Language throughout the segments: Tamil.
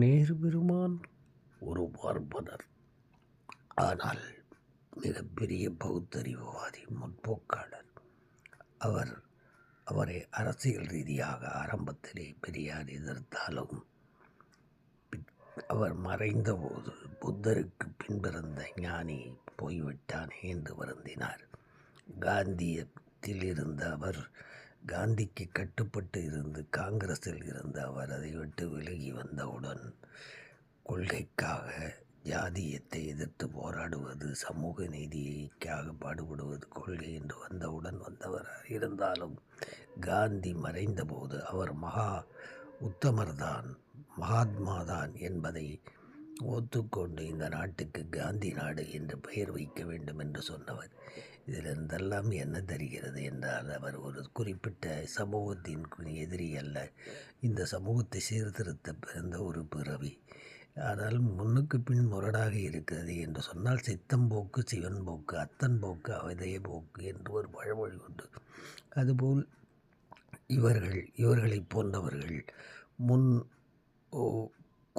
நேரு பெருமான் ஒரு பார்ப்பனர். ஆனால் மிகப்பெரிய பௌத்தறிவுவாதி முற்போக்காளர். அவர் அவரை அரசியல் ரீதியாக ஆரம்பத்திலே பெரியார் எதிர்த்தாலும் அவர் மறைந்தபோது புத்தருக்கு பின்பிறந்த ஞானி போய்விட்டானே என்று வருந்தினார். காந்தியத்தில் இருந்த அவர் காந்திக்கு கட்டுப்பட்டு இருந்து காங்கிரஸில் இருந்த அவர் அதை விட்டு விலகி வந்தவுடன் கொள்கைக்காக ஜாதியத்தை எதிர்த்து போராடுவது சமூக நீதிக்காக பாடுபடுவது கொள்கை என்று வந்தவுடன் வந்தவர் இருந்தாலும் காந்தி மறைந்தபோது அவர் மகா உத்தமர்தான் மகாத்மாதான் என்பதை ஒத்துக்கொண்டு இந்த நாட்டுக்கு காந்தி நாடு என்று பெயர் வைக்க வேண்டும் என்று சொன்னவர். இதிலிருந்தெல்லாம் என்ன தெரிகிறது என்றால் அவர் ஒரு குறிப்பிட்ட சமூகத்தின் எதிரி அல்ல. இந்த சமூகத்தை சீர்திருத்த பிறந்த ஒரு பிறவி. ஆனால் முன்னுக்கு பின் முரடாக இருக்கிறது என்று சொன்னால் சித்தம் போக்கு சிவன் போக்கு அத்தன் போக்கு அவதய போக்கு என்று ஒரு பழமொழி உண்டு. அதுபோல் இவர்கள் இவர்களைப் போன்றவர்கள் முன்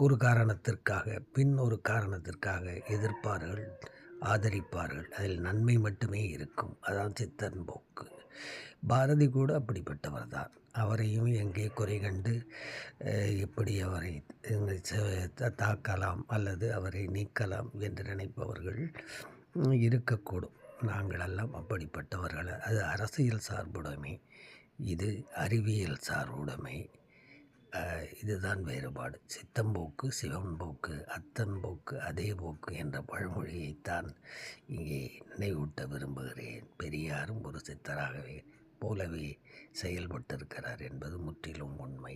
ஒரு காரணத்திற்காக பின் ஒரு காரணத்திற்காக எதிர்ப்பார்கள் ஆதரிப்பார்கள். அதில் நன்மை மட்டுமே இருக்கும். அதான் சித்தன் போக்கு. பாரதி கூட அப்படிப்பட்டவர் தான். அவரையும் எங்கே குறை கண்டு எப்படி அவரை தாக்கலாம் அல்லது அவரை நீக்கலாம் என்று நினைப்பவர்கள் இருக்கக்கூடும். நாங்களெல்லாம் அப்படிப்பட்டவர்கள். அது அரசியல் சார்புடைமை. இது அறிவியல் சார்புடைமை. இதுதான் வேறுபாடு. சித்தம்போக்கு சிவம்போக்கு அத்தன்போக்கு அதே போக்கு என்ற பழமொழியைத்தான் இங்கே நினைவூட்ட விரும்புகிறேன். பெரியாரும் ஒரு சித்தராகவே போலவே செயல்பட்டிருக்கிறார் என்பது முற்றிலும் உண்மை.